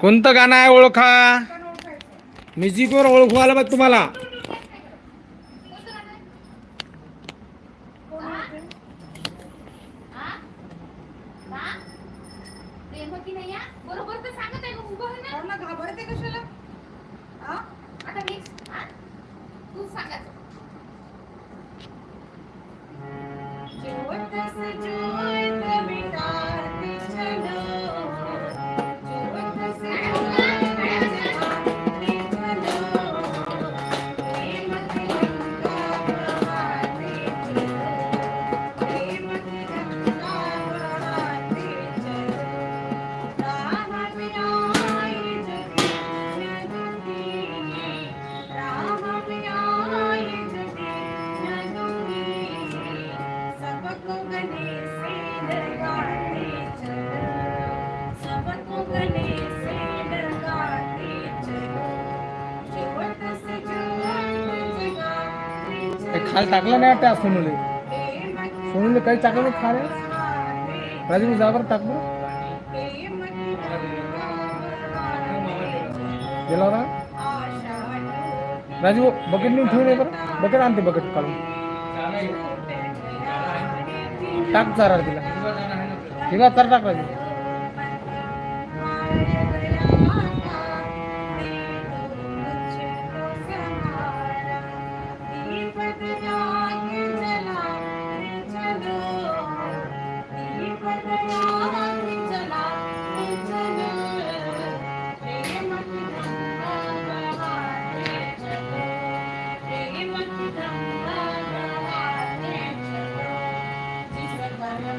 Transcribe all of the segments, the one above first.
कोणतं गाणं आहे ओळखा? म्युझिकवर ओळखू आलं बघ तुम्हाला. खाली टाकलं नाही त्या सोनूले? सोनूले काही टाकलं नाही रे राजू मी जागर टाकलो गेला ना? राजू बकेट नेऊन ठेवून ये बरं. बकेट आणते बकेट काढून. टाक चार तिला. तिला चार टाक राजू.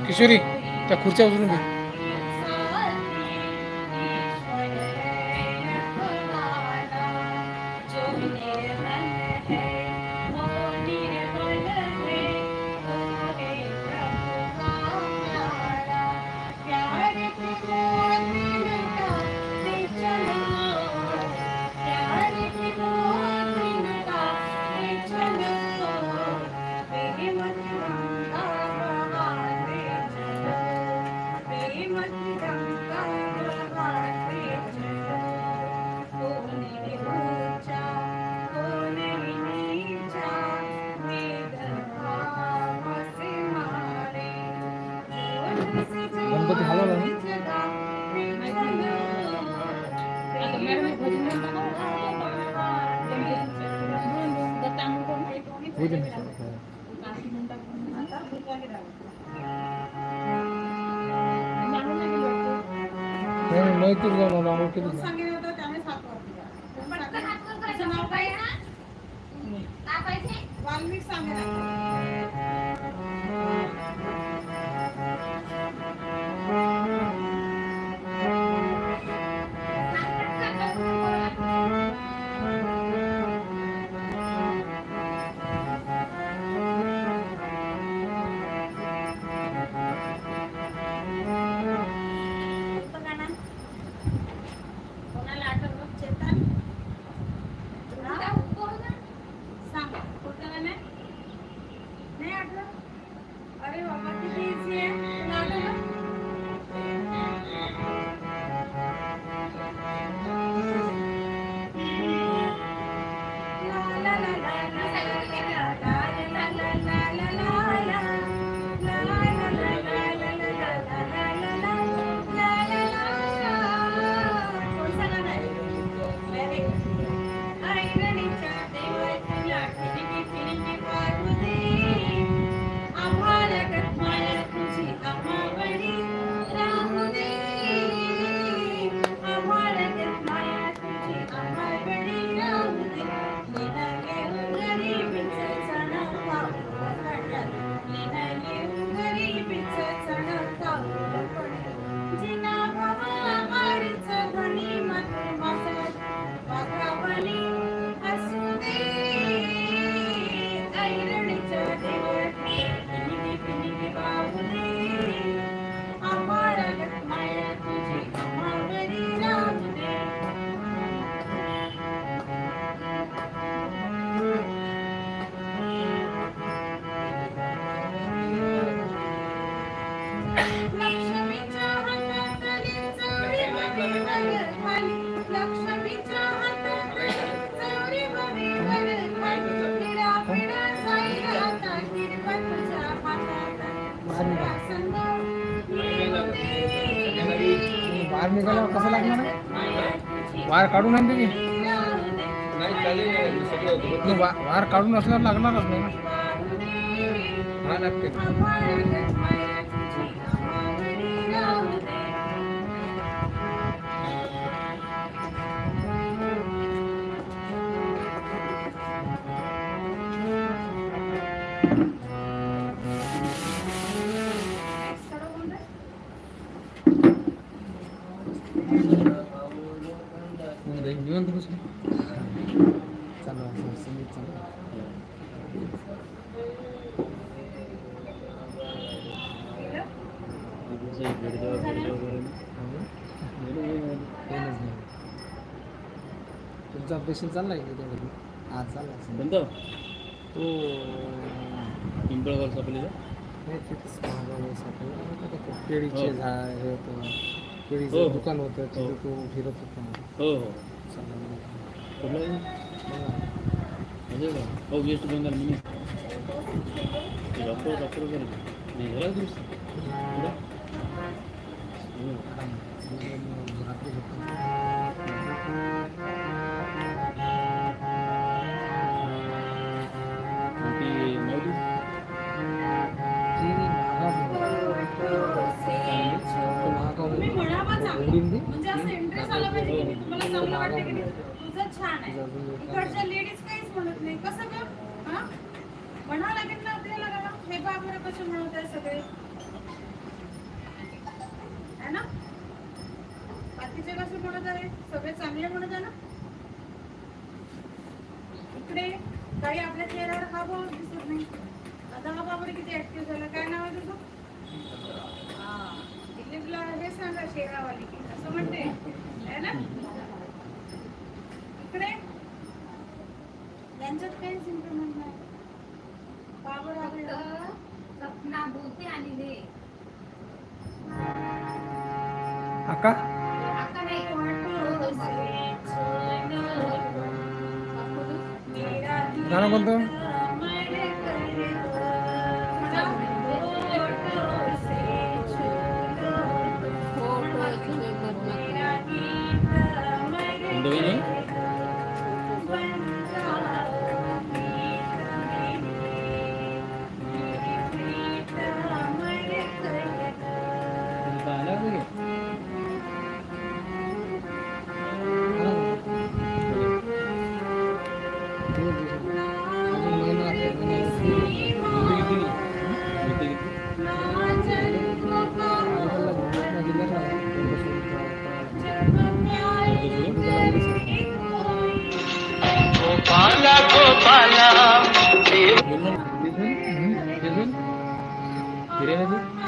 किशोरी त्या खुर्च्या उचलून घे माहिती नाव केलं वाल्मिक सांगितलं निघाल्यावर कसं लागणार वार काढून आणते की वा- वार काढून असल्यावर लागणारच नाही ना. हा लागते. निवांत बस तुमचा का आज चालला बंद तो पिंपळगाव सापलेला केळीचे झाड हे होतं हो, केळीचं हो. दुकान होतं तिथे हो. तो फिरत होता हो हो चालला मग. कुठलं आहे? बघा. म्हणजे का हो West Bengal mini doctor doctor वगैरे नाही झाला दिवस कुठं? हो. आराम. रात्री झोपतो. तुझं छान आहे. इकडच्या लेडीज काहीच म्हणत नाही. कसं ग? हा? म्हणावं लागेल ना आपल्याला का हे बा बरं कसे म्हणत आहे सगळे. है ना? बाकीचे कसे म्हणत आहे सगळे चांगले म्हणत आहे ना? इकडे काही आपल्या चेहऱ्यावर हा भाव दिसत नाही. आता हा बाबर किती ऍक्टिव्ह झाला. काय नाव आहे तुझं? हा. दिलीपला हे सांगा शेरावाली असं म्हणते. है ना? इकडे यांच्यात काहीच इम्प्रुव्हमेंट नाही बाबर आपलं सपना बोलते आणि दे आका आता नाही गाणं कोणतं कोणतं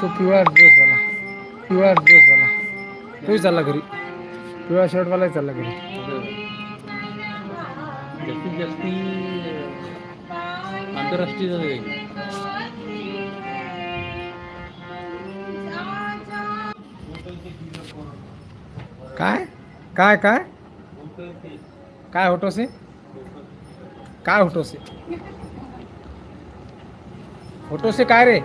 तो पिवळा ड्रेसवाला पिवळा ड्रेसवाला तोही चालला घरी. पिवळा शर्टवालाही चालला घरी. जास्तीत जास्त आंतरराष्ट्रीय आहे. काय काय? काय काय होटोसे काय होटोसे होटोसे काय रे?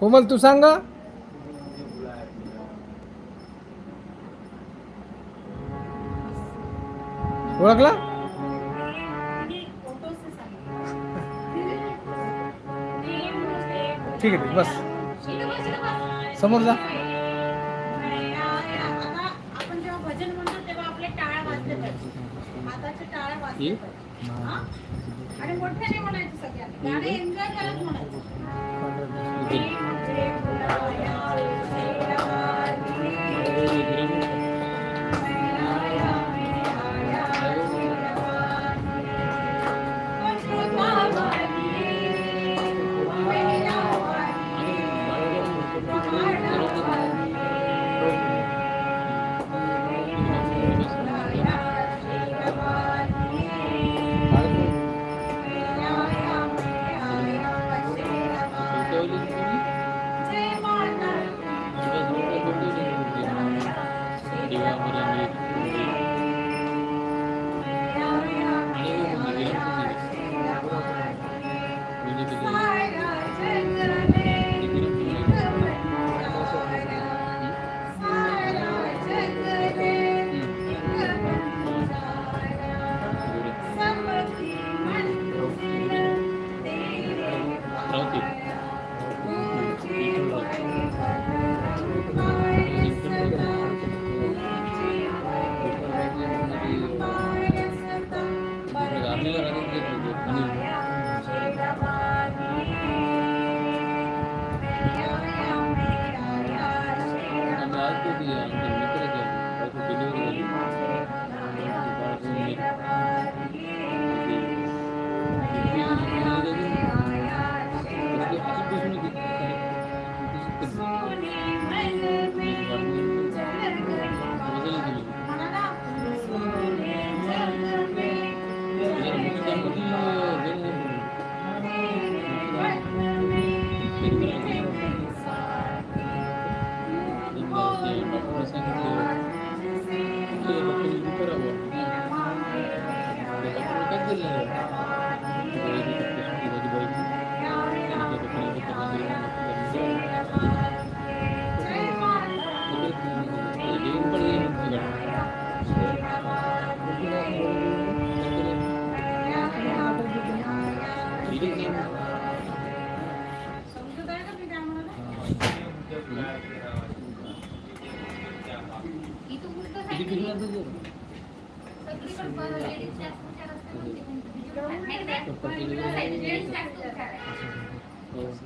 कोमल तू सांग. ओळखला. ठीक आहे बस समोर जा? आणि मोठ्याने म्हणायचं सगळ्यांनी गाणे एन्जॉय करत म्हणायचं Thank you.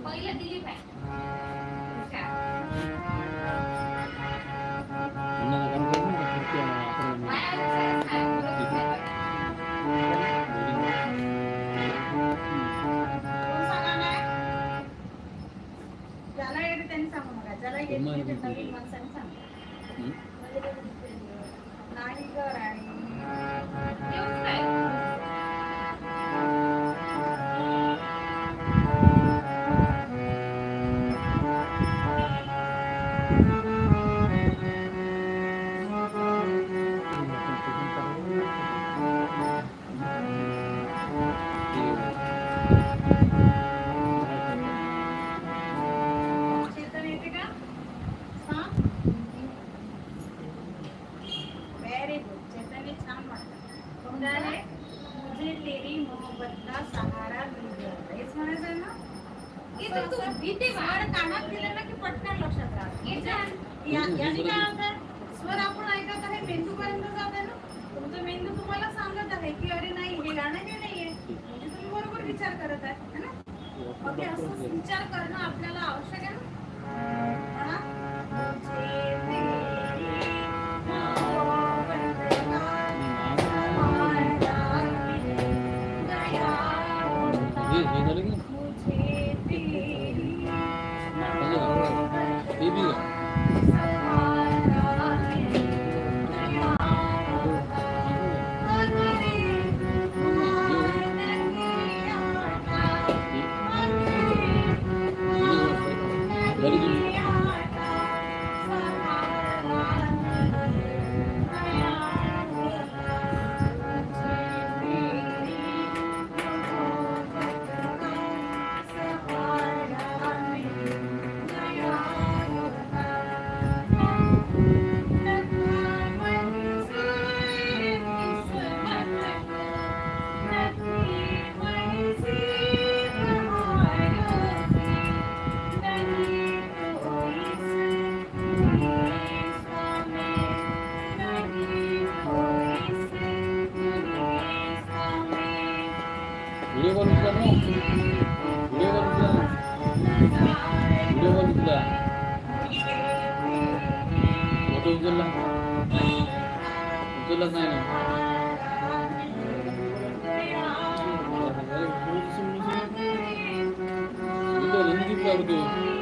पहिलं दिलीप आहे हुशार. बाया हुशारच आहे, मुलं हुशार आहे. कोण सांगणार आहे? ज्याला येते त्यांनी सांगू नका ज्याला येत नाही ते नवीन माणसाने सांगा आहे मुझे तेरी मोहब्बत का सहारा मिल गया हेच म्हणायचं आहे ना? इथं तू भीती स्वर वाढ. कानात दिलं ना की पटकन लक्षात राहतं इथं या- याने काय होतं स्वर आपण ऐकत आहे मेंदू पर्यंत जात आहे ना? तुमचा मेंदू तुम्हाला सांगत आहे की अरे नाही हे गाणं हे नाहीये म्हणजे तुम्ही बरोबर विचार करत आहे है ना? ओके असं विचार करणं आपल्याला आवश्यक आहे ना?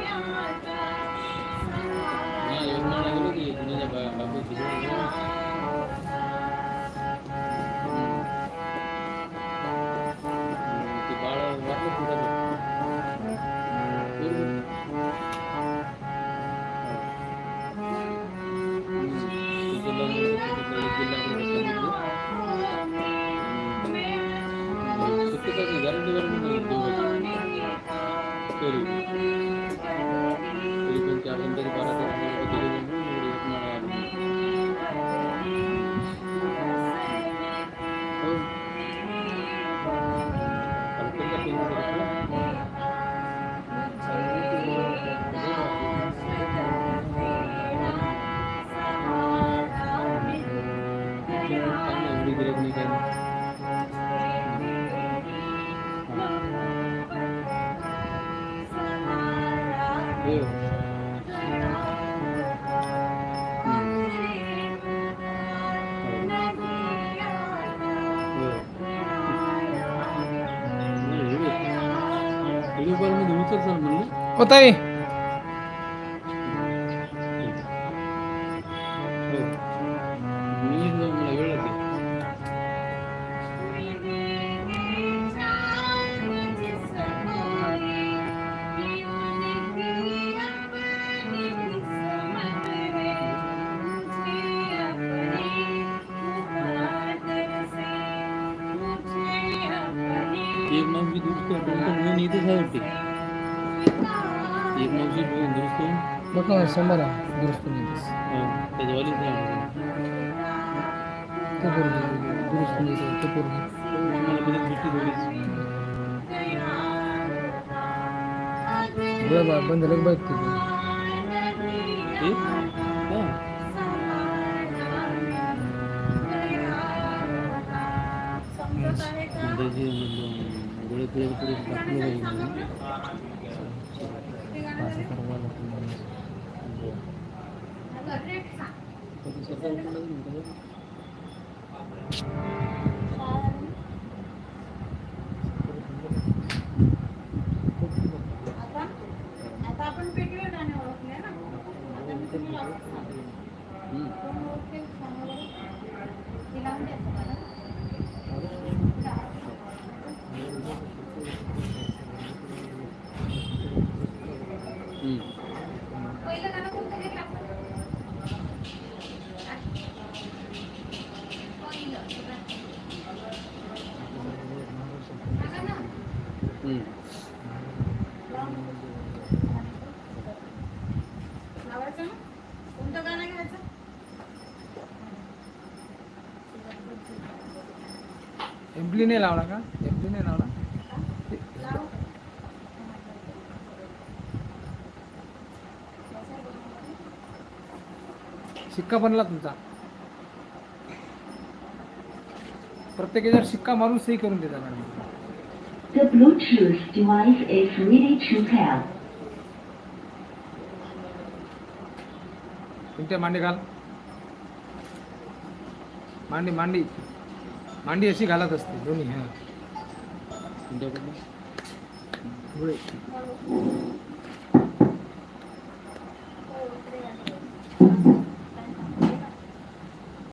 Nah, yang mana lagi? Punya bagus. tay. बघ ना शंभर आहे दुरुस्त नाही दिस. त्याच्यावालीच आहे ते पोरगी दुरुस्त नाही ते पोरगी मला कधी भेटली थोडीच डोळे बा- बंद झाले बघ ते हे? Mikrofon kullanır mı? एम्प्ली नाही लावला का? एम्प्ली नाही लावला? लाव शिक्का बनला तुमचा. प्रत्येक याच्यावर शिक्का मारून सही करून देता madam. The Bluetooth device is ready to pair. तुमच्या मांडी घाल मांडी मांडी. मांडी अशी घालत असते दोन्ही हा.